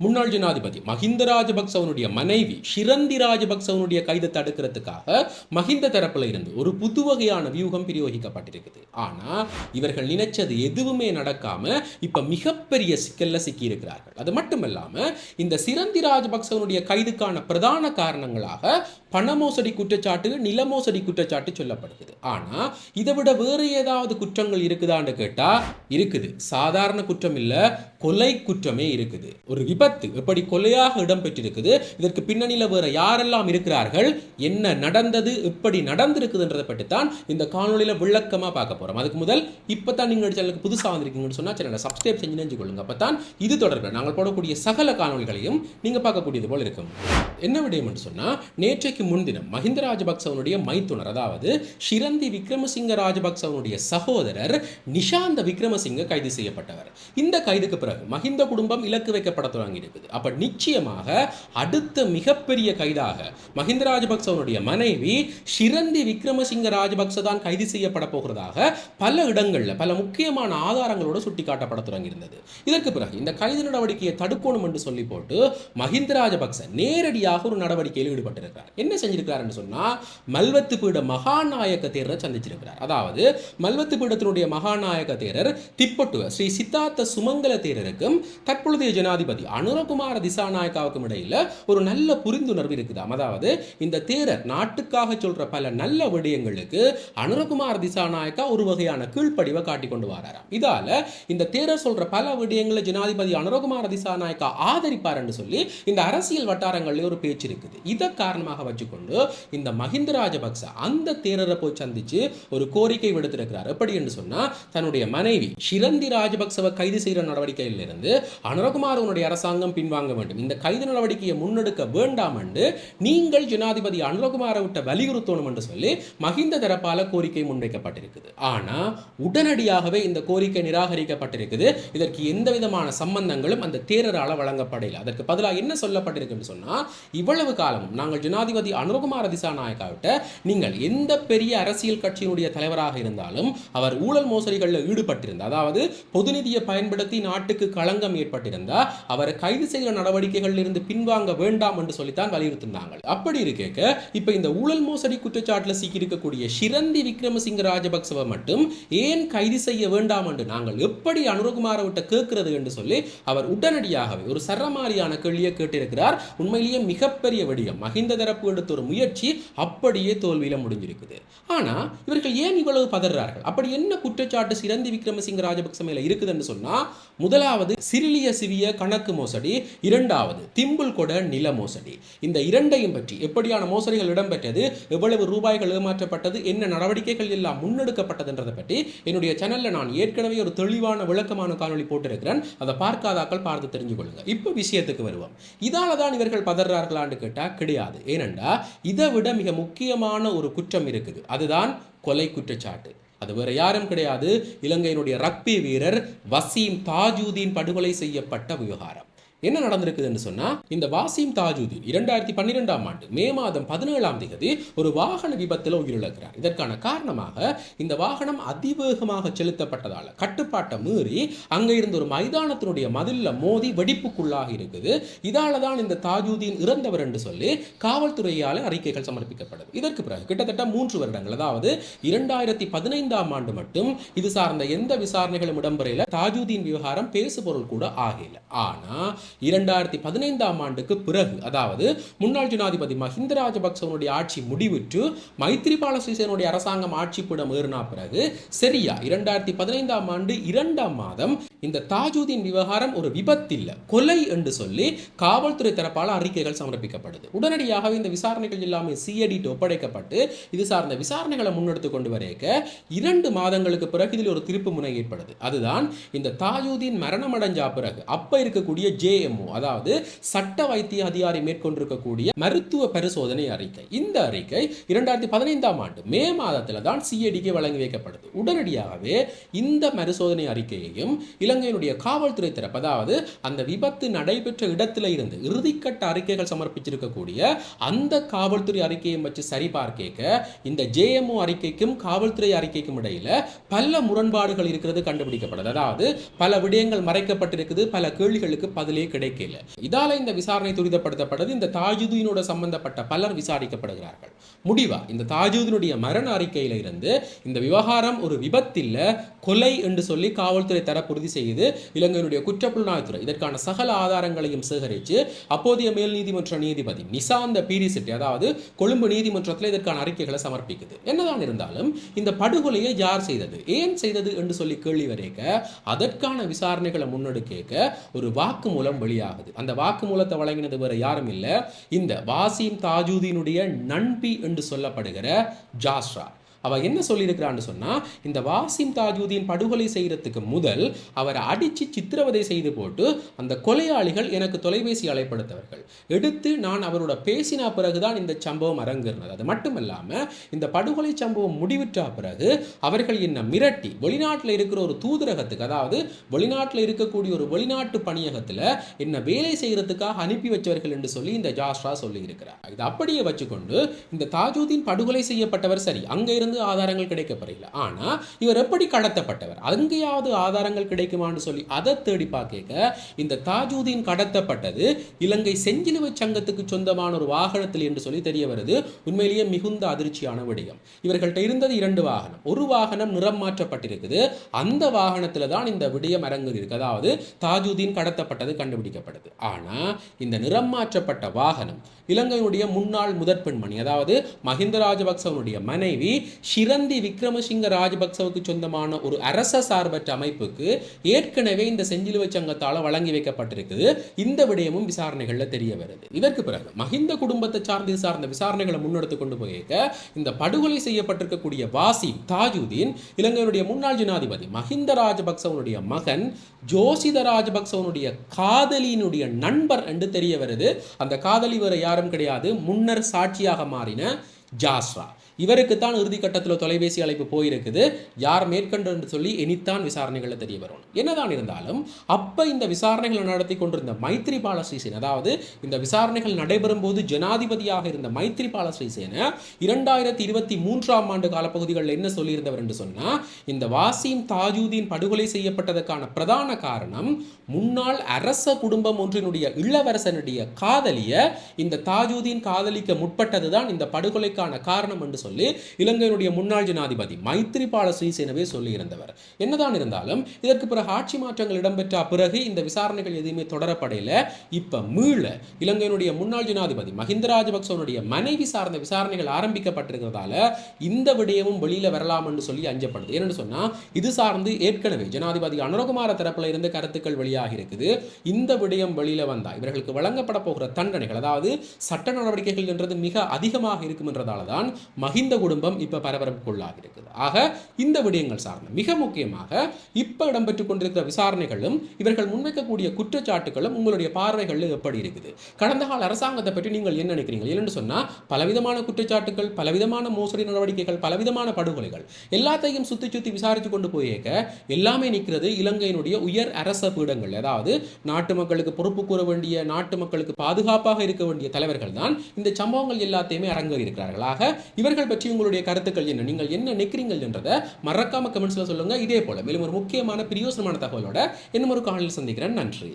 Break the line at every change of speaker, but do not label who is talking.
முன்னாள் ஜனாதிபதி மஹிந்த ராஜபக்சவனுடைய மனைவி ஷிரந்தி ராஜபக்சவனுடைய கைதை தடுக்கிறதுக்காக மஹிந்த தரப்பில் இருந்து ஒரு புது வகையான வியூகம் பிரயோகிக்கப்பட்டிருக்குது. ஆனால் இவர்கள் நினைச்சது எதுவுமே நடக்காம இப்ப மிகப்பெரிய சிக்கல்ல சிக்கி இருக்கிறார்கள் அது மட்டுமல்லாம இந்த சிரந்தி ராஜபக்சவனுடைய கைதுக்கான பிரதான காரணங்களாக பண மோசடி குற்றச்சாட்டு நில மோசடி குற்றச்சாட்டு சொல்லப்படுகிறது. ஆனால் இதை விட வேறு ஏதாவது குற்றங்கள் இருக்குதான்னு கேட்டால் இருக்குது. சாதாரண குற்றம் இல்லை கொலை குற்றமே இருக்குது. ஒரு விபத்து விபத்து எப்படி கொலையாக இடம்பெற்றிருக்குது? இதற்கு பின்னணியில் வேற யாரெல்லாம் இருக்கிறார்கள்? என்ன நடந்தது? எப்படி நடந்திருக்குதுன்றதை பற்றி தான் இந்த காணொலியில் விளக்கமாக பார்க்க போகிறோம் அதுக்கு முதல் இப்போ தான் நீங்கள் சேனலுக்கு புதுசாக வந்திருக்கீங்கன்னு சொன்னால் சேனலை சப்ஸ்கிரைப் செஞ்சு நினைஞ்சு கொள்ளுங்க அப்போ தான் இது தொடர்பில் நாங்கள் போடக்கூடிய சகல காணொலிகளையும் நீங்கள் பார்க்கக்கூடியது போல் இருக்கும். என்ன விடயம் என்று சொன்னா நேற்றைக்கு முன்தினம் மஹிந்த ராஜபக்சவனுடைய மைத்துனர் அதாவது ஷிரந்தி விக்ரமசிங்க ராஜபக்சவனுடைய சகோதரர் நிஷாந்த விக்ரமசிங்க கைது செய்யப்பட்டவர். இந்த கைதுக்கு பிறகு மஹிந்த குடும்பம் இலக்கு வைக்கப்பட தொடங்கி இருக்குது அப்ப நிச்சயமாக அடுத்த மிகப்பெரிய கைதாக மஹிந்த ராஜபக்சவனுடைய மனைவி ஷிரந்தி விக்ரமசிங்க ராஜபக்ச தான் கைது செய்யப்பட போகிறதாக பல இடங்களில் பல முக்கியமான ஆதாரங்களோடு சுட்டிக்காட்டப்பட தொடங்கியிருந்தது. இதற்கு பிறகு இந்த கைது நடவடிக்கையை தடுக்கணும் என்று சொல்லி போட்டு மஹிந்த ராஜபக்ச நேரடியாக ஒரு நடவடிக்கையில் ஈடுபட்டிருக்கிறார். என்ன செஞ்சிருக்கிறார் என்று சொன்னா மல்வத்து பீட மகாநாயக்க தேரரை சந்திச்சிருக்கிறார். அதாவது மல்வத்து பீடத்தினுடைய மகாநாயக தேரர் திப்பட்டுவ ஸ்ரீ சித்தார்த்த சுமங்கல தேரருக்கும் தற்பொழுதைய ஜனாதிபதி அனுரகுமார திசாநாயக்காவுக்கும் இடையில ஒரு நல்ல புரிந்துணர்வு இருக்குதாம் அதாவது இந்த தேரர் நாட்டுக்காக சொல்ற பல நல்ல விடயங்களுக்கு அனுரகுமார திசாநாயக்கா ஒரு வகையான கீழ்ப்படிவை காட்டி கொண்டு வராராம். இதால இந்த தேரர் சொல்ற பல விடயங்களை ஜனாதிபதி அனுரகுமார திசாநாயக்கா ஆதரிப்பார் என்று சொல்லி இந்த அரசியல் வட்டாரங்கள்ல ஒரு பேச்சு இருக்குது. இதை காரணமாக வச்சுக்கொண்டு இந்த மஹிந்த ராஜபக்ச அந்த தேரரை போய் சந்திச்சு ஒரு கோரிக்கை விடுத்திருக்கிறார். எப்படி என்று சொன்னா தன்னுடைய மனைவி ஷிரந்தி ராஜபக்சவை கைது செய்கிற நடவடிக்கையிலிருந்து அனுரகுமார் உன்னுடைய அரசாங்கம் அரசாங்கம் பின்வாங்க வேண்டும். இந்த கைது நடவடிக்கையை முன்னெடுக்க வேண்டாம் என்று நீங்கள் ஜனாதிபதி அனுரகுமார விட்ட வலியுறுத்தணும் என்று சொல்லி மஹிந்த தரப்பால கோரிக்கை முன்வைக்கப்பட்டிருக்குது. ஆனா உடனடியாகவே இந்த கோரிக்கை நிராகரிக்கப்பட்டிருக்குது. இதற்கு எந்த விதமான சம்பந்தங்களும் அந்த தேரரால் வழங்கப்படல. அதற்கு பதிலாக என்ன சொல்லப்பட்டிருக்குன்னு சொன்னா இவ்வளவு காலமும் நாங்கள் ஜனாதிபதி அனுரகுமார திசாநாயக்காவிட்ட நீங்கள் எந்த பெரிய அரசியல் கட்சியினுடைய தலைவராக இருந்தாலும் அவர் ஊழல் மோசடிகளில் ஈடுபட்டிருந்தார் அதாவது பொது நிதியை பயன்படுத்தி நாட்டுக்கு களங்கம் ஏற்பட்டிருந்தா அவர் கைது செய்கிற நடவடிக்கைகளில் இருந்து பின்வாங்க வேண்டாம் என்று சொல்லித்தான் வலியுறுத்தினாங்க அப்படி இருக்க இப்ப இந்த ஊழல் மோசடி குற்றச்சாட்டில் சிக்கியிருக்கக்கூடிய சிரந்தி விக்ரமசிங்க ராஜபக்சவை மட்டும் ஏன் கைது செய்ய வேண்டாம் என்று நாங்கள் எப்படி அனுரகுமார விட்ட கேட்கிறது என்று சொல்லி அவர் உடனடியாகவே ஒரு சரமாரியான கேள்வியை கேட்டிருக்கிறார். உண்மையிலேயே மிகப்பெரிய வடிவம் மஹிந்த தரப்பு எடுத்த ஒரு முயற்சி அப்படியே தோல்வியில முடிஞ்சிருக்குது. ஆனா இவர்கள் ஏன் இவ்வளவு பதறார்கள்? அப்படி என்ன குற்றச்சாட்டு சிரந்தி விக்ரமசிங்க ராஜபக்ச மேல இருக்குதுன்னு சொன்னா முதலாவது சிறிலிய சிவிய கணக்கு மோசடி. இரண்டாவது திம்புல் கொட நில மோசடி. இந்த இரண்டையும் பற்றி எப்படியான மோசடிகள் இடம்பெற்றது எவ்வளவு ரூபாய்கள் ஏமாற்றப்பட்டது என்ன நடவடிக்கைகள் எல்லாம் முன்னெடுக்கப்பட்டதுன்றதை பற்றி என்னுடைய சேனல்ல நான் ஏற்கனவே ஒரு தெளிவான விளக்கமான காணொளி போட்டிருக்கிறேன். அதை பார்க்காதாக்கள் பார்த்து தெரிஞ்சு கொள்ளுங்க. இப்போ விஷயத்துக்கு வருவோம். இதால தான் இவர்கள் பதறார்களான்னு கேட்டா கிடையாது. ஏனென்றா இதை விட மிக முக்கியமான ஒரு குற்றம் இருக்குது. அதுதான் கொலை குற்றச்சாட்டு. அது வேற யாரும் கிடையாது. இலங்கையினுடைய ரக்பி வீரர் வசீம் தாஜூதீன் படுகொலை செய்யப்பட்ட விவகாரம். என்ன நடந்திருக்குதுன்னு சொன்னா இந்த வாசிம் தாஜுதீன் இரண்டாயிரத்தி பன்னிரெண்டாம் ஆண்டு மே மாதம் பதினேழாம் தேதி ஒரு வாகன விபத்தில் உயிரிழக்கிறார். இதற்கான காரணமாக இந்த வாகனம் அதிவேகமாக செலுத்தப்பட்டதால் கட்டுப்பாட்டை மீறி அங்கே இருந்த ஒரு மைதானத்தினுடைய மதில்ல மோதி வெடிப்புக்குள்ளாக இருக்குது. இதால தான் இந்த தாஜுதீன் இறந்தவர் என்று சொல்லி காவல்துறையால அறிக்கைகள் சமர்ப்பிக்கப்படுது. இதற்கு பிறகு கிட்டத்தட்ட மூன்று வருடங்கள் அதாவது இரண்டாயிரத்தி பதினைந்தாம் ஆண்டு மட்டும் இது சார்ந்த எந்த விசாரணைகளும் இடம்பெறையில் தாஜுதீன் விவகாரம் பேசுபொருள் கூட ஆகல. ஆனா இரண்டாயிரத்தி பதினைந்தாம் ஆண்டுக்கு பிறகு அதாவது முன்னாள் ஜனாதிபதி மஹிந்த ராஜபக்சவனுடைய ஆட்சி முடிவுற்று மைத்திரிபால சிறிசேனுடைய அரசாங்கம் ஆட்சிப்பிடம் ஏறினா பிறகு சரியா இரண்டாயிரத்தி பதினைந்தாம் ஆண்டு இரண்டாம் மாதம் இந்த தாஜுதீன் விவகாரம் ஒரு விபத்தில் கொலை என்று சொல்லி காவல்துறை தரப்பால் அறிக்கைகள் சமர்ப்பிக்கப்படுது. உடனடியாகவே இந்த விசாரணைகள் எல்லாமே சிஐடிட்டு ஒப்படைக்கப்பட்டு இது சார்ந்த விசாரணைகளை முன்னெடுத்து கொண்டு வரைக்க இரண்டு மாதங்களுக்கு பிறகு இதில் ஒரு திருப்பு முனை ஏற்படுது. அதுதான் இந்த தாஜுதீன் மரணமடைஞ்சா பிறகு அப்ப இருக்கக்கூடிய ஜே ஏஎம்ஓ அதாவது சட்ட வைத்திய அதிகாரி மேற்கொண்டிருக்கக்கூடிய மருத்துவ பரிசோதனை அறிக்கை. இந்த அறிக்கை இரண்டாயிரத்தி பதினைந்தாம் ஆண்டு மே மாதத்தில் தான் சிஐடிக்கு வழங்கி வைக்கப்படுது. உடனடியாகவே இந்த பரிசோதனை அறிக்கையையும் இலங்கையினுடைய காவல்துறை தரப்பு அதாவது அந்த விபத்து நடைபெற்ற இடத்துல இருந்து இறுதிக்கட்ட அறிக்கைகள் சமர்ப்பிச்சிருக்கக்கூடிய அந்த காவல்துறை அறிக்கையை வச்சு சரிபார்க்க இந்த ஜேஎம்ஓ அறிக்கைக்கும் காவல்துறை அறிக்கைக்கும் இடையில பல முரண்பாடுகள் இருக்கிறது கண்டுபிடிக்கப்படுது அதாவது பல விடயங்கள் மறைக்கப்பட்டிருக்குது. பல கேள்விகளுக்கு பதிலே தகவலே கிடைக்கல. இதால இந்த விசாரணை துரிதப்படுத்தப்பட்டது. இந்த தாஜுதீனோட சம்பந்தப்பட்ட பலர் விசாரிக்கப்படுகிறார்கள். முடிவா? இந்த தாஜுதீனுடைய மரண அறிக்கையில இருந்து இந்த விவகாரம் ஒரு விபத்தில் கொலை என்று சொல்லி காவல்துறை தரப்பு உறுதி செய்து இலங்கையினுடைய குற்றப்புலனாய்வுத்துறை இதற்கான சகல ஆதாரங்களையும் சேகரித்து அப்போதைய மேல் நீதிமன்ற நீதிபதி நிசாந்த பீரிசிட்டி அதாவது கொழும்பு நீதிமன்றத்தில் இதற்கான அறிக்கைகளை சமர்ப்பிக்குது. என்னதான் இருந்தாலும் இந்த படுகொலையை யார் செய்தது? ஏன் செய்தது என்று சொல்லி கேள்வி வரைக்க அதற்கான விசாரணைகளை முன்னெடுக்க ஒரு வாக்கு மூலம் வாக்குமூலம் வெளியாகுது அந்த வாக்குமூலத்தை வழங்கினது வேறு யாரும் இல்லை. இந்த வாசிம் தாஜூதீனுடைய நண்பி என்று சொல்லப்படுகிற ஜாஸ்ரா. அவள் என்ன சொல்லியிருக்கிறான்னு சொன்னா இந்த வாசிம் தாஜூதீன் படுகொலை செய்யறதுக்கு முதல் அவரை அடிச்சு சித்திரவதை செய்து போட்டு அந்த கொலையாளிகள் எனக்கு தொலைபேசி அழைப்படுத்தவர்கள். எடுத்து நான் அவரோட பேசின பிறகுதான் இந்த சம்பவம் அரங்கேறினது. அது மட்டுமல்லாம இந்த படுகொலை சம்பவம் முடிவிட்ட பிறகு அவர்கள் என்ன மிரட்டி வெளிநாட்டில் இருக்கிற ஒரு தூதரகத்துக்கு அதாவது வெளிநாட்டில் இருக்கக்கூடிய ஒரு வெளிநாட்டு பணியகத்தில் என்ன வேலை செய்யறதுக்காக அனுப்பி வச்சவர்கள் என்று சொல்லி இந்த ஜாஸ்ரா சொல்லி இருக்கிறார் இது அப்படியே வச்சுக்கொண்டு இந்த தாஜூதீன் படுகொலை செய்யப்பட்டவர் சரி அங்கே இருந்து அங்கு ஆதாரங்கள் கிடைக்கப்படல ஆனால் இவர் எப்படி கடத்தப்பட்டவர்? அங்கேயாவது ஆதாரங்கள் கிடைக்குமான்னு சொல்லி அதை தேடி பார்க்க இந்த தாஜூதீன் கடத்தப்பட்டது இலங்கை செஞ்சிலுவை சங்கத்துக்கு சொந்தமான ஒரு வாகனத்தில் என்று சொல்லி தெரிய வருது. உண்மையிலேயே மிகுந்த அதிர்ச்சியான விடயம். இவர்கள்ட்ட இருந்தது இரண்டு வாகனம். ஒரு வாகனம் நிறம் மாற்றப்பட்டிருக்குது. அந்த வாகனத்தில் தான் இந்த விடயம் அரங்கு அதாவது தாஜூதீன் கடத்தப்பட்டது கண்டுபிடிக்கப்படுது ஆனால் இந்த நிறம் மாற்றப்பட்ட வாகனம் இலங்கையினுடைய முன்னாள் முதற் பெண்மணி அதாவது மஹிந்த ராஜபக்சவனுடைய மனைவி ஷிரந்தி விக்ரமசிங்க ராஜபக்சவுக்கு சொந்தமான ஒரு அரச சார்பற்ற அமைப்புக்கு ஏற்கனவே இந்த செஞ்சிலுவை சங்கத்தால் வழங்கி வைக்கப்பட்டிருக்குது. இந்த விடயமும் விசாரணைகளில் தெரிய வருது. இதற்கு பிறகு மஹிந்த குடும்பத்தை சார்ந்து சார்ந்த விசாரணைகளை முன்னெடுத்து கொண்டு போயிருக்க இந்த படுகொலை செய்யப்பட்டிருக்கக்கூடிய வாசி தாஜுதீன் இலங்கையினுடைய முன்னாள் ஜனாதிபதி மஹிந்த ராஜபக்சவனுடைய மகன் ஜோசித ராஜபக்சவனுடைய காதலியினுடைய நண்பர் என்று தெரிய வருது. அந்த காதலி வேறு யாரும் கிடையாது. முன்னர் சாட்சியாக மாறின ஜாஸ்ரா. இவருக்கு தான் இறுதி கட்டத்தில் தொலைபேசி அழைப்பு போயிருக்குது. யார் மேற்கொண்டு என்று சொல்லி இனித்தான் விசாரணைகளில் தெரிய வரும். என்னதான் இருந்தாலும் அப்போ இந்த விசாரணைகளை நடத்தி கொண்டிருந்த மைத்ரிபால ஸ்ரீசேன அதாவது இந்த விசாரணைகள் நடைபெறும் போது ஜனாதிபதியாக இருந்த மைத்ரிபால ஸ்ரீசேன இரண்டாயிரத்தி இருபத்தி மூன்றாம் ஆண்டு காலப்பகுதிகளில் என்ன சொல்லியிருந்தவர் என்று சொன்னால் இந்த வாசிம் தாஜூதீன் படுகொலை செய்யப்பட்டதற்கான பிரதான காரணம் முன்னாள் அரச குடும்பம் ஒன்றினுடைய இளவரசனுடைய காதலிய இந்த தாஜூதீன் காதலிக்க முற்பட்டதுதான் இந்த படுகொலைக்கான காரணம் என்று சொல்லி இலங்கையினுடைய முன்னாள் ஜனாதிபதி மைத்ரிபால ஸ்ரீசேனவே சொல்லியிருந்தவர். என்னதான் இருந்தாலும் இதற்கு பிறகு ஆட்சி மாற்றங்கள் இடம்பெற்ற பிறகு இந்த விசாரணைகள் எதுவுமே தொடரப்படையில. இப்ப மீள இலங்கையினுடைய முன்னாள் ஜனாதிபதி மஹிந்த ராஜபக்சவனுடைய மனைவி சார்ந்த விசாரணைகள் ஆரம்பிக்கப்பட்டிருக்கிறதால இந்த விடயமும் வெளியில வரலாம் என்று சொல்லி அஞ்சப்படுது. ஏன்னு சொன்னா இது சார்ந்து ஏற்கனவே ஜனாதிபதி அனுரகுமார தரப்புல இருந்து கருத்துக்கள் வெளியாக இருக்குது. இந்த விடயம் வெளியில வந்தா இவர்களுக்கு வழங்கப்பட போகிற தண்டனைகள் அதாவது சட்ட நடவடிக்கைகள் என்றது மிக அதிகமாக இருக்கும் என்றதால தான் மஹிந்த குடும்பம் இப்போ பரபரப்புக்குள்ளாக இருக்குது ஆக இந்த விடயங்கள் சார்ந்த மிக முக்கியமாக இப்ப இடம்பெற்றுக் கொண்டிருக்கிற விசாரணைகளும் இவர்கள் முன்வைக்கக்கூடிய குற்றச்சாட்டுகளும் உங்களுடைய பார்வைகளில் எப்படி இருக்குது? கடந்த கால அரசாங்கத்தை பற்றி நீங்கள் என்ன நினைக்கிறீங்க என்னன்னு சொன்னா பலவிதமான குற்றச்சாட்டுகள் பலவிதமான மோசடி நடவடிக்கைகள் பலவிதமான படுகொலைகள் எல்லாத்தையும் சுத்தி சுத்தி விசாரித்து கொண்டு போயிருக்க எல்லாமே நிற்கிறது இலங்கையினுடைய உயர் அரச பீடங்கள். அதாவது நாட்டு மக்களுக்கு பொறுப்பு கூற வேண்டிய நாட்டு மக்களுக்கு பாதுகாப்பாக இருக்க வேண்டிய தலைவர்கள் தான் இந்த சம்பவங்கள் எல்லாத்தையுமே அரங்கேறி இருக்கிறார்கள் ஆக இவர்கள் பற்றி உங்களுடைய கருத்துக்கள் என்ன? நீங்கள் என்ன நினைக்கிறீங்கள் என்றதை மறக்காம கமெண்ட்ஸில் சொல்லுங்க. இதே போல மேலும் ஒரு முக்கியமான பிரியோசனமான தகவலோட இன்னும் ஒரு காலையில் சந்திக்கிறேன். நன்றி.